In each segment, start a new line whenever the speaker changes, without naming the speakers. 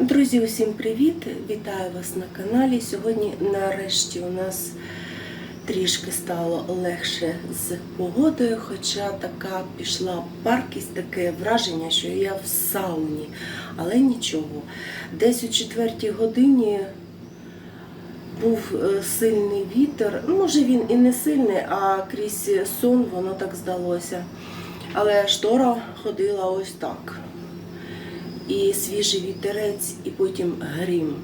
Друзі, усім привіт! Вітаю вас на каналі. Сьогодні нарешті у нас трішки стало легше з погодою, хоча така пішла паркість, таке враження, що я в сауні. Але нічого. Десь о четвертій годині був е, сильний вітер. Може він і не сильний, а крізь сон воно так здалося. Але штора ходила ось так і свіжий вітерець, і потім грім.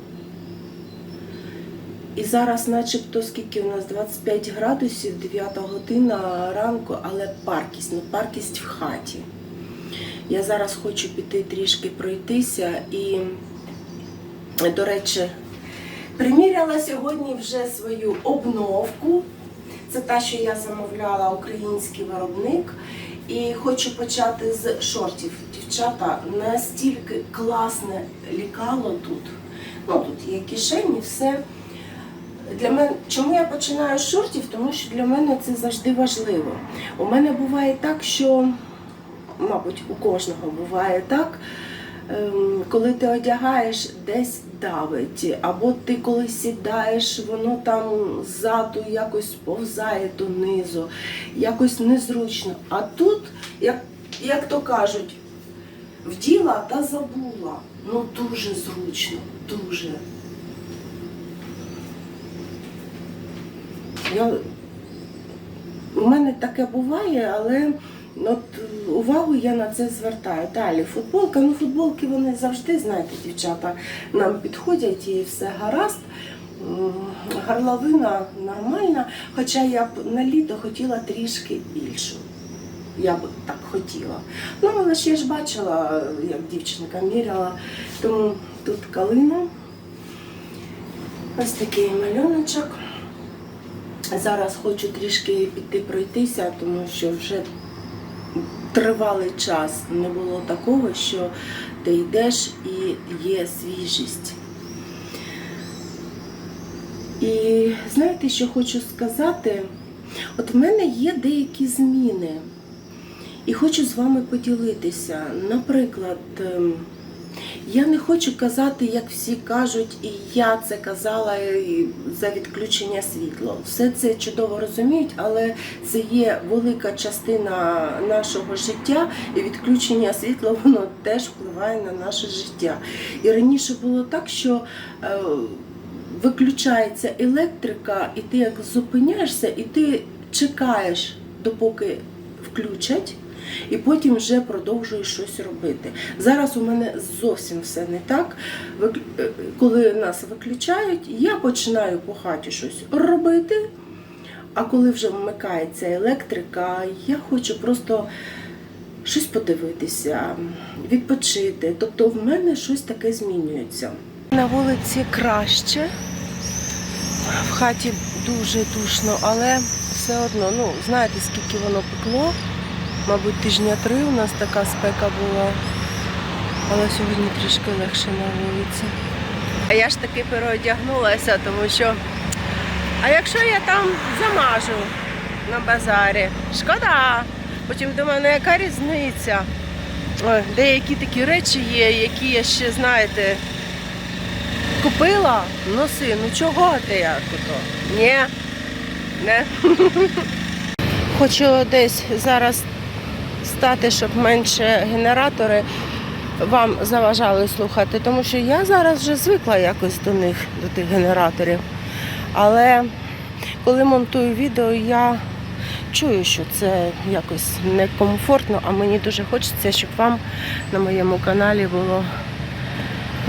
І зараз, начебто, скільки у нас 25 градусів, 9 година ранку, але паркість, ну паркість в хаті. Я зараз хочу піти трішки пройтися і, до речі, приміряла сьогодні вже свою обновку. Це та, що я замовляла український виробник. І хочу почати з шортів. Дівчата, настільки класне лікало тут. Ну, тут є кишені, все. Для мене, чому я починаю з шортів? Тому що для мене це завжди важливо. У мене буває так, що, мабуть, у кожного буває так, ем, коли ти одягаєш, десь давить, або ти коли сідаєш, воно там ззаду якось повзає донизу, якось незручно. А тут, як, як то кажуть, вділа та забула. Ну дуже зручно, дуже. Я... У мене таке буває, але от увагу я на це звертаю. Далі футболка. Ну, футболки вони завжди, знаєте, дівчата, нам підходять і все гаразд. Горловина нормальна, хоча я б на літо хотіла трішки більшу. Я б так хотіла. Ну, але ж я ж бачила, як дівчинка міряла, тому тут калина. Ось такий малюночок. Зараз хочу трішки піти пройтися, тому що вже тривалий час не було такого, що ти йдеш і є свіжість. І знаєте, що хочу сказати? От в мене є деякі зміни. І хочу з вами поділитися. Наприклад, ем, я не хочу казати, як всі кажуть, і я це казала за відключення світла. Все це чудово розуміють, але це є велика частина нашого життя, і відключення світла воно теж впливає на наше життя. І раніше було так, що е, виключається електрика, і ти як зупиняєшся, і ти чекаєш, допоки включать. І потім вже продовжуєш щось робити. Зараз у мене зовсім все не так. Е, Коли нас виключають, я починаю по хаті щось робити. А коли вже вмикається електрика, я хочу просто щось подивитися, відпочити. Тобто в мене щось таке змінюється. На вулиці краще, в хаті дуже душно, але все одно, ну, знаєте, скільки воно пекло. Мабуть, тижня три у нас така спека була, але сьогодні трішки легше на вулиці. А я ж таки переодягнулася, тому що. А якщо я там замажу на базарі, шкода. Потім думаю, ну яка різниця? Ой, деякі такі речі є, які я ще, знаєте, купила, носи, ну чого ти як ото? Ні, не. Хочу десь зараз стати, щоб менше генератори вам заважали слухати, тому що я зараз вже звикла якось до них, до тих генераторів. Але коли монтую відео, я чую, що це якось некомфортно, а мені дуже хочеться, щоб вам на моєму каналі було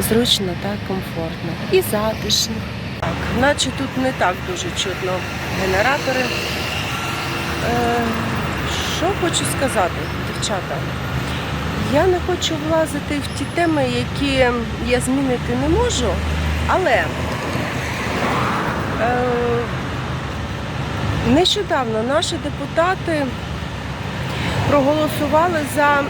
зручно та комфортно і затишно. Так, наче тут не так дуже чутно генератори. Е, що хочу сказати, дівчата? Я не хочу влазити в ті теми, які я змінити не можу, але е, нещодавно наші депутати проголосували за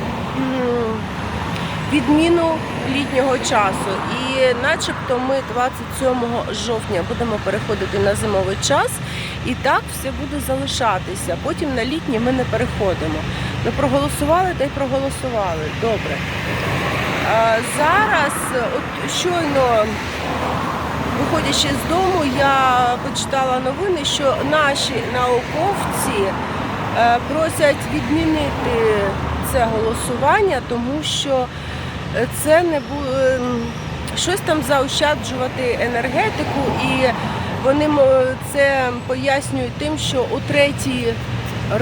відміну літнього часу. І начебто ми 27 жовтня будемо переходити на зимовий час, і так все буде залишатися. Потім на літній ми не переходимо. Ми проголосували та й проголосували. Добре. А Зараз, от щойно, виходячи з дому, я почитала новини, що наші науковці е, просять відмінити це голосування, тому що це не буде щось там заощаджувати енергетику, і вони це пояснюють тим, що о третій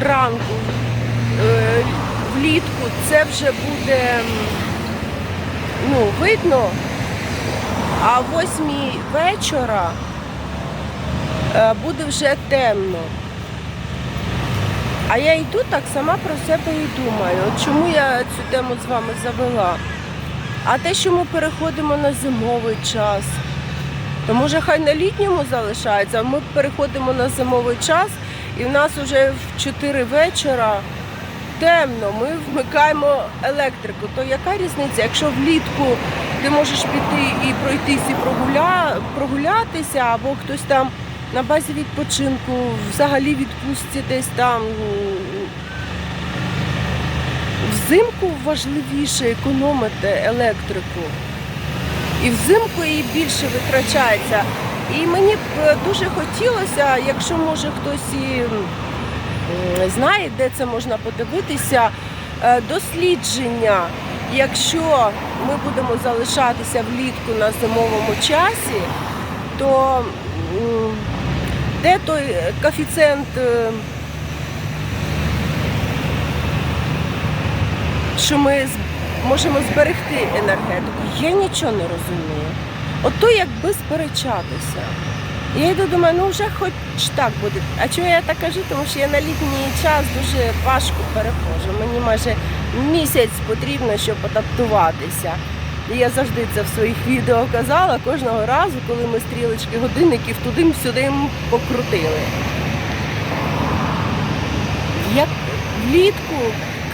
ранку влітку це вже буде ну, видно, а о восьмій вечора е, буде вже темно. А я йду так сама про себе і думаю, чому я цю тему з вами завела. А те, що ми переходимо на зимовий час, то може хай на літньому залишається, а ми переходимо на зимовий час, і в нас вже в 4 вечора темно, ми вмикаємо електрику. То яка різниця? Якщо влітку ти можеш піти і пройтись і прогуля... прогулятися, або хтось там на базі відпочинку взагалі відпустці десь там. Взимку важливіше економити електрику. І взимку її більше витрачається. І мені б дуже хотілося, якщо може хтось і знає, де це можна подивитися, е, дослідження. Якщо ми будемо залишатися влітку на зимовому часі, то де той коефіцієнт е, що ми можемо зберегти енергетику. Я нічого не розумію. Ото якби сперечатися. Я йду думаю, ну вже хоч так буде. А чого я так кажу? Тому що я на літній час дуже важко переходжу. Мені майже місяць потрібно, щоб адаптуватися. І я завжди це в своїх відео казала кожного разу, коли ми стрілочки годинників туди-сюди покрутили. Як влітку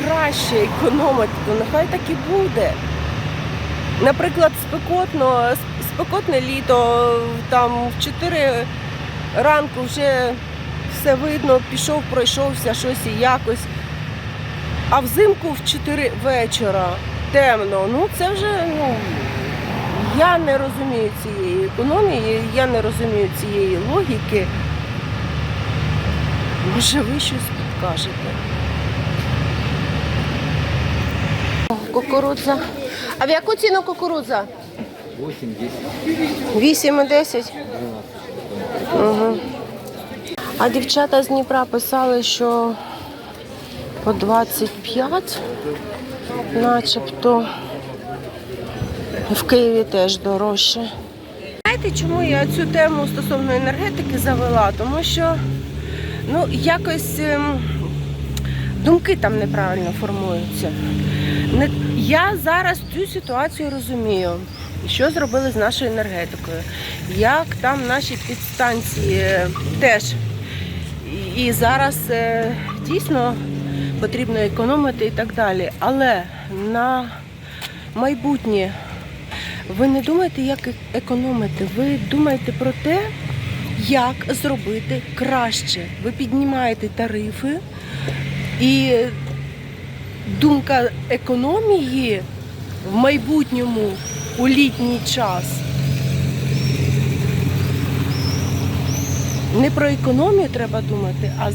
краще економити, то нехай так і буде. Наприклад, спекотно, спекотне літо, там в 4 ранку вже все видно, пішов, пройшовся щось і якось. А взимку в 4 вечора темно. Ну це вже ну, я не розумію цієї економії, я не розумію цієї логіки. Може, ви щось підкажете. Кукурудза. А в яку ціну кукурудза?
8-10.
8 і 10. Угу. А дівчата з Дніпра писали, що по 25, начебто. В Києві теж дорожче. Знаєте, чому я цю тему стосовно енергетики завела? Тому що ну, якось ем, думки там неправильно формуються. Я зараз цю ситуацію розумію, що зробили з нашою енергетикою, як там наші підстанції е, теж. І, зараз е, дійсно потрібно економити і так далі. Але на майбутнє ви не думаєте, як е- економити, ви думаєте про те, як зробити краще. Ви піднімаєте тарифи і думка економії в майбутньому у літній час. Не про економію треба думати, а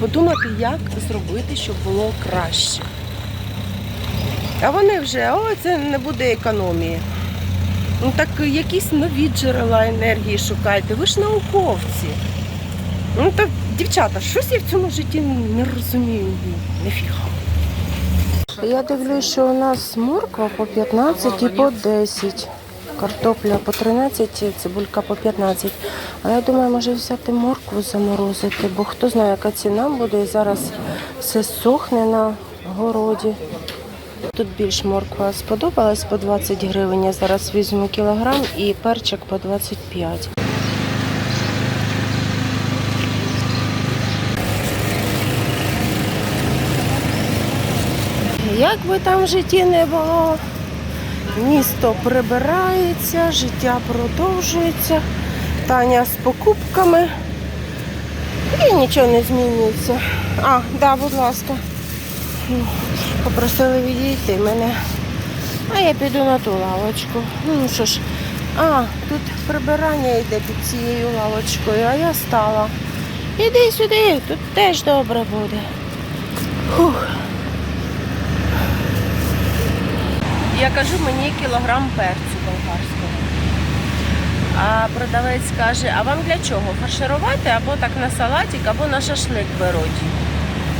подумати, як зробити, щоб було краще. А вони вже, о, це не буде економії. Ну так якісь нові джерела енергії шукайте. Ви ж науковці. Ну так, дівчата, щось я в цьому житті не розумію. Нефіга. Я дивлюсь, що у нас морква по 15 і по 10. Картопля по 13, цибулька по 15. А я думаю, може взяти моркву заморозити, бо хто знає, яка ціна буде. І зараз все сохне на городі. Тут більш морква сподобалась по 20 гривень. Я зараз візьму кілограм і перчик по 25. Як би там в житті не було, місто прибирається, життя продовжується. Таня з покупками. І нічого не змінюється. А, да, будь ласка. Попросили відійти. Мене А я піду на ту лавочку. Ну що ж, а, тут прибирання йде під цією лавочкою, а я стала. Іди сюди, тут теж добре буде. Фух. Я кажу, мені кілограм перцю болгарського. А продавець каже, а вам для чого? Фарширувати або так на салатик, або на шашлик беруть.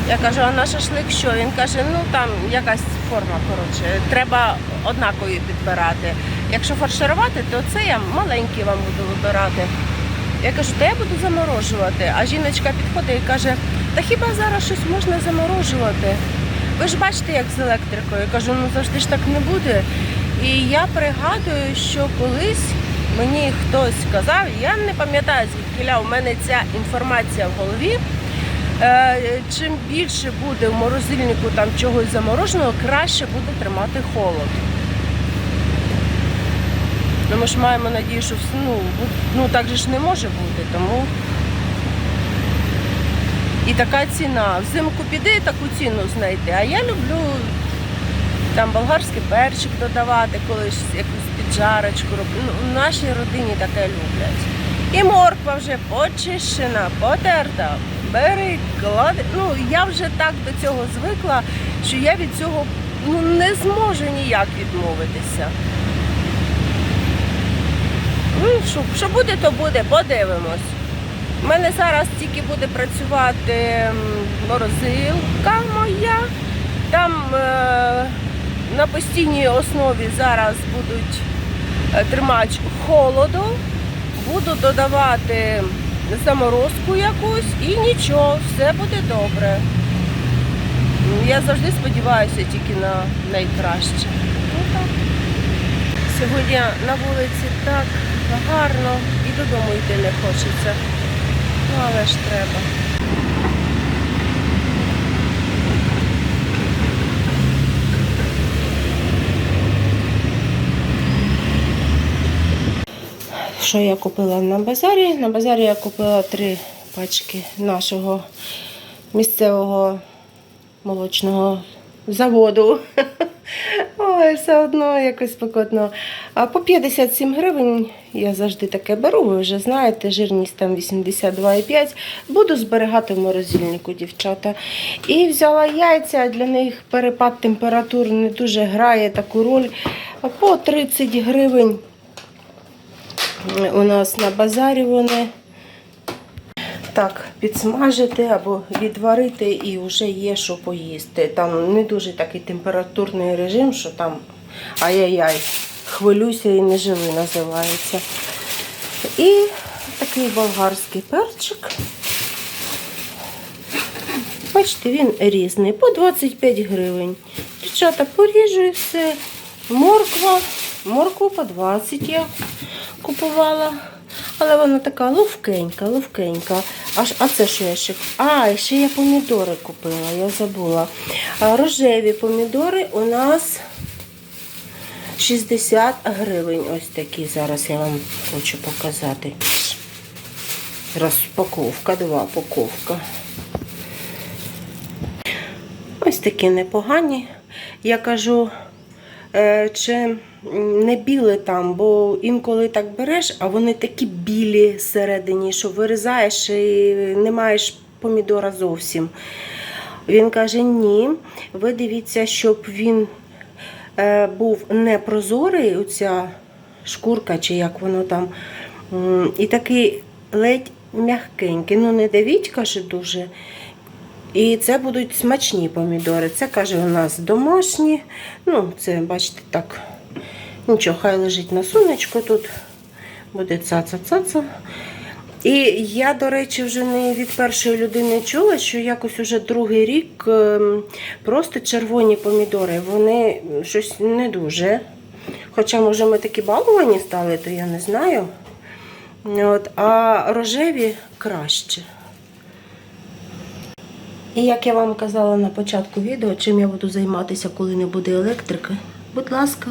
Я кажу, а на шашлик що? Він каже, ну там якась форма, коротше, треба однакові підбирати. Якщо фарширувати, то це я маленький вам буду вибирати. Я кажу, та я буду заморожувати. А жіночка підходить і каже, та хіба зараз щось можна заморожувати? Ви ж бачите, як з електрикою. Я кажу, ну завжди ж так не буде. І я пригадую, що колись мені хтось сказав, я не пам'ятаю, звідки у мене ця інформація в голові. Е, чим більше буде в морозильнику там чогось замороженого, краще буде тримати холод. Ну, ми ж маємо надію, що ну, ну так же ж не може бути, тому. І така ціна. Взимку піди таку ціну знайти. А я люблю там болгарський перчик додавати, колись якусь піджарочку роблю. Ну, в нашій родині таке люблять. І морква вже почищена, потерта. Бери, клади. Ну, я вже так до цього звикла, що я від цього ну, не зможу ніяк відмовитися. Ну, що, що буде, то буде, подивимось. У мене зараз тільки буде працювати морозилка моя. Там е, на постійній основі зараз будуть е, тримач холоду. Буду додавати заморозку якусь і нічого, все буде добре. Я завжди сподіваюся тільки на найкраще. Ну. Сьогодні на вулиці так гарно і додому йти не хочеться. Ну, але ж треба. Що я купила на базарі? На базарі я купила три пачки нашого місцевого молочного заводу. Ой, все одно якось спекотно. А по 57 гривень я завжди таке беру, ви вже знаєте, жирність там 82,5. Буду зберігати в морозильнику, дівчата. І взяла яйця, для них перепад температур не дуже грає таку роль. По 30 гривень у нас на базарі вони. Так, підсмажити або відварити і вже є що поїсти. Там не дуже такий температурний режим, що там ай-яй-яй, хвилюся і не живи називається. І такий болгарський перчик. Бачите, він різний, по 25 гривень. Дівчата, поріжу і все. Морква, моркву по 20 я купувала. Але вона така ловкенька, ловкенька. Аж, а це що я ще? А, ще я помідори купила, я забула. Рожеві помідори у нас 60 гривень. Ось такі. Зараз я вам хочу показати. Розпаковка, два упаковка. Ось такі непогані. Я кажу, чи не біле там, бо інколи так береш, а вони такі білі всередині, що вирізаєш і не маєш помідора зовсім. Він каже: ні, ви дивіться, щоб він е, був не прозорий, оця шкурка, чи як воно там, і такий ледь м'ягкенький. Ну, не давіть, каже, дуже. І це будуть смачні помідори. Це, каже, у нас домашні. Ну, це, бачите, так. Нічого, хай лежить на сонечку тут. Буде цаца-цаца. І я, до речі, вже не від першої людини чула, що якось уже другий рік ем, просто червоні помідори, вони щось не дуже. Хоча, може, ми такі баловані стали, то я не знаю. От, а рожеві краще. І як я вам казала на початку відео, чим я буду займатися, коли не буде електрики, будь ласка,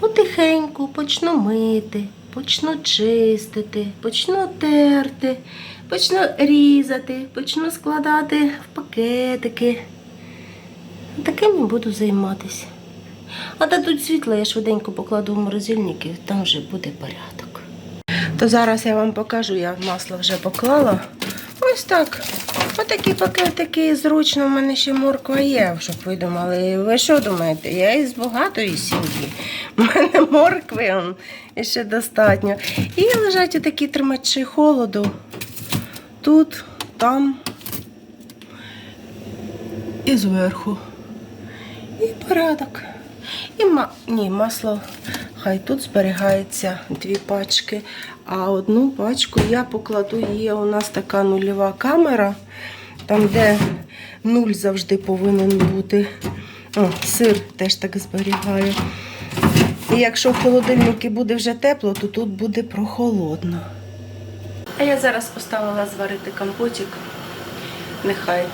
потихеньку почну мити, почну чистити, почну терти, почну різати, почну складати в пакетики. Таким я буду займатися. А дадуть світло, я швиденько покладу в морозильник і там вже буде порядок. То зараз я вам покажу, я масло вже поклала. Ось так. Отакі пакетики зручно, в мене ще морква є, щоб ви думали. Ви що думаєте? Я із багатої сім'ї. У мене моркви он, ще достатньо. І лежать отакі тримачі холоду. Тут, там і зверху. І порядок. І ма... Ні, масло хай тут зберігається дві пачки. А одну пачку я покладу, є у нас така нульова камера, там, де нуль завжди повинен бути. О, сир теж так зберігаю. І якщо в холодильнику буде вже тепло, то тут буде прохолодно. А я зараз поставила зварити компотик. Нехай,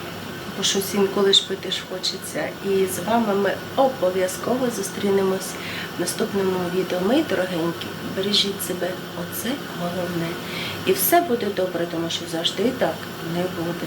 бо щось інколи ж пити ж хочеться. І з вами ми обов'язково зустрінемось в наступному відео. Мої дорогенькі, бережіть себе, оце головне. І все буде добре, тому що завжди так не буде.